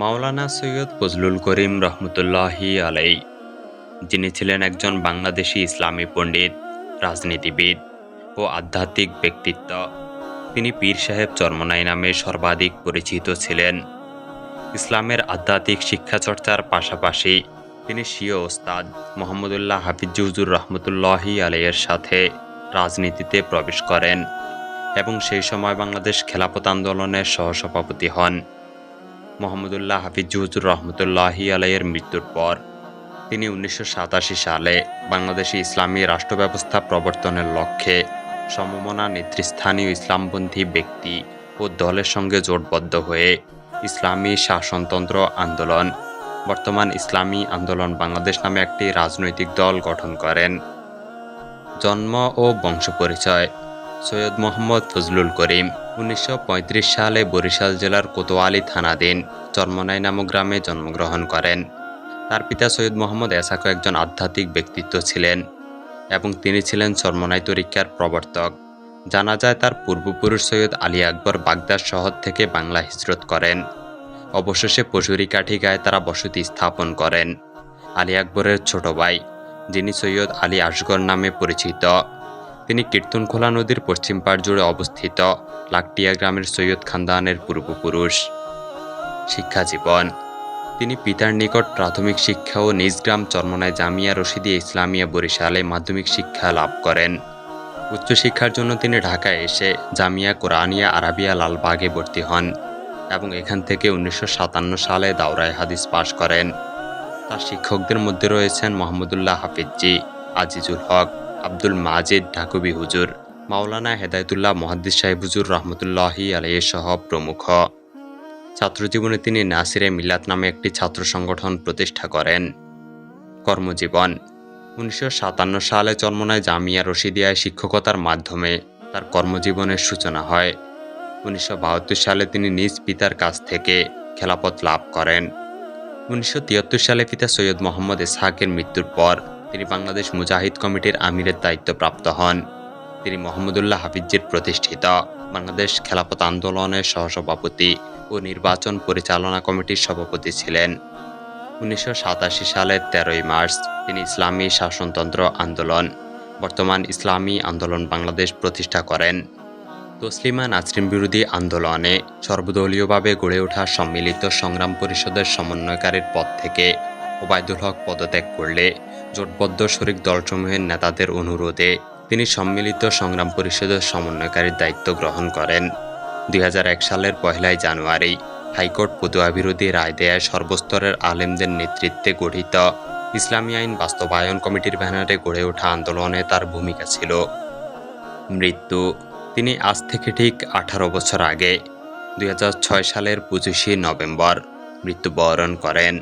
মাওলানা সৈয়দ ফজলুল করিম রহমতুল্লাহি আলাই যিনি ছিলেন একজন বাংলাদেশি ইসলামী পণ্ডিত, রাজনীতিবিদ ও আধ্যাত্মিক ব্যক্তিত্ব। তিনি পীর সাহেব চরমনাই নামে সর্বাধিক পরিচিত ছিলেন। ইসলামের আধ্যাত্মিক শিক্ষাচর্চার পাশাপাশি তিনি স্বীয় ওস্তাদ মোহাম্মদুল্লাহ হাফিজুজুর রহমতুল্লাহি আলাইয়ের সাথে রাজনীতিতে প্রবেশ করেন এবং সেই সময় বাংলাদেশ খেলাফত আন্দোলনের সহসভাপতি হন। মোহাম্মদুল্লাহ হাফিজুজুর রহমতুল্লাহি আলাইয়ের মৃত্যুর পর তিনি উনিশশো সাতাশি সালে বাংলাদেশে ইসলামী রাষ্ট্র ব্যবস্থা প্রবর্তনের লক্ষ্যে সমমনা নেতৃস্থানীয় ইসলামপন্থী ব্যক্তি ও দলের সঙ্গে জোটবদ্ধ হয়ে ইসলামী শাসনতন্ত্র আন্দোলন, বর্তমান ইসলামী আন্দোলন বাংলাদেশ নামে একটি রাজনৈতিক দল গঠন করেন। জন্ম ও বংশ পরিচয় সৈয়দ মোহাম্মদ ফজলুল করিম উনিশশো পঁয়ত্রিশ সালে বরিশাল জেলার কোতোয়ালি থানাধীন চরমনাই নামক গ্রামে জন্মগ্রহণ করেন। তার পিতা সৈয়দ মোহাম্মদ এসাকো একজন আধ্যাত্মিক ব্যক্তিত্ব ছিলেন এবং তিনি ছিলেন চরমনাই তরিকার প্রবর্তক। জানা যায়, তার পূর্বপুরুষ সৈয়দ আলী আকবর বাগদাদ শহর থেকে বাংলা হিজরত করেন। অবশেষে পশুরি কাঠি গায়ে তারা বসতি স্থাপন করেন। আলী আকবরের ছোট ভাই, যিনি সৈয়দ আলী আসগর নামে পরিচিত। তিনি কীর্তনখোলা নদীর পশ্চিম পাড় জুড়ে অবস্থিত লাকটিয়া গ্রামের সৈয়দ খানদানের পূর্বপুরুষ। শিক্ষা জীবন। তিনি পিতার নিকট প্রাথমিক শিক্ষা ও নিজ গ্রাম চরমনায় জামিয়া রশিদিয়া ইসলামিয়া বরিশালে মাধ্যমিক শিক্ষা লাভ করেন। উচ্চশিক্ষার জন্য তিনি ঢাকায় এসে জামিয়া কোরআনিয়া আরাবিয়া লালবাগে ভর্তি হন এবং এখান থেকে উনিশশো সাতান্ন সালে দাওরায় হাদিস পাশ করেন। তার শিক্ষকদের মধ্যে রয়েছেন মোহাম্মদুল্লাহ হাফিজি আজিজুল হক আব্দুল মাজিদ ঢাকুবি হুজুর, মাওলানা হেদায়তুল্লাহ মহাদ্দিস সাহেব হুজুর রহমতুল্লাহি আলাইহ সহ প্রমুখ। ছাত্রজীবনে তিনি নাসিরে মিলাত নামে একটি ছাত্র সংগঠন প্রতিষ্ঠা করেন। কর্মজীবন, উনিশশো সাতান্ন সালে চরমনায় জামিয়া রশিদিয়ায় শিক্ষকতার মাধ্যমে, তার কর্মজীবনের সূচনা হয়। উনিশশো বাহাত্তর সালে তিনি নিজ পিতার কাছ থেকে খেলাপথ লাভ করেন। উনিশশো তিয়াত্তর সালে পিতা সৈয়দ মোহাম্মদ ইসহাকের মৃত্যুর পর তিনি বাংলাদেশ মুজাহিদ কমিটির আমিরের দায়িত্ব প্রাপ্ত হন। তিনি মোহাম্মদুল্লাহ হাফিজের প্রতিষ্ঠিত বাংলাদেশ খেলাপথ আন্দোলনের সহসভাপতি ও নির্বাচন পরিচালনা কমিটির সভাপতি ছিলেন। উনিশশো সাতাশি সালের তেরোই মার্চ তিনি ইসলামী শাসনতন্ত্র আন্দোলন, বর্তমান ইসলামী আন্দোলন বাংলাদেশ প্রতিষ্ঠা করেন। তসলিমা নাজরিন বিরোধী আন্দোলনে সর্বদলীয়ভাবে গড়ে ওঠা সম্মিলিত সংগ্রাম পরিষদের সমন্বয়কারীর পদ থেকে ওবায়দুল হক পদত্যাগ করলে জোটবদ্ধ শরিক দলসমূহের নেতাদের অনুরোধে তিনি সম্মিলিত সংগ্রাম পরিষদের সমন্বয়কারীর দায়িত্ব গ্রহণ করেন। দুই হাজার এক সালের পহেলাই জানুয়ারি হাইকোর্ট পদুয়া বিরোধী রায় দেয় সর্বস্তরের আলেমদের নেতৃত্বে গঠিত ইসলামী আইন বাস্তবায়ন কমিটির ব্যানারে গড়ে ওঠা আন্দোলনে তার ভূমিকা ছিল। মৃত্যু, তিনি আজ থেকে ঠিক আঠারো বছর আগে, দুই হাজার ছয় সালের পঁচিশে নভেম্বর, মৃত্যুবরণ করেন।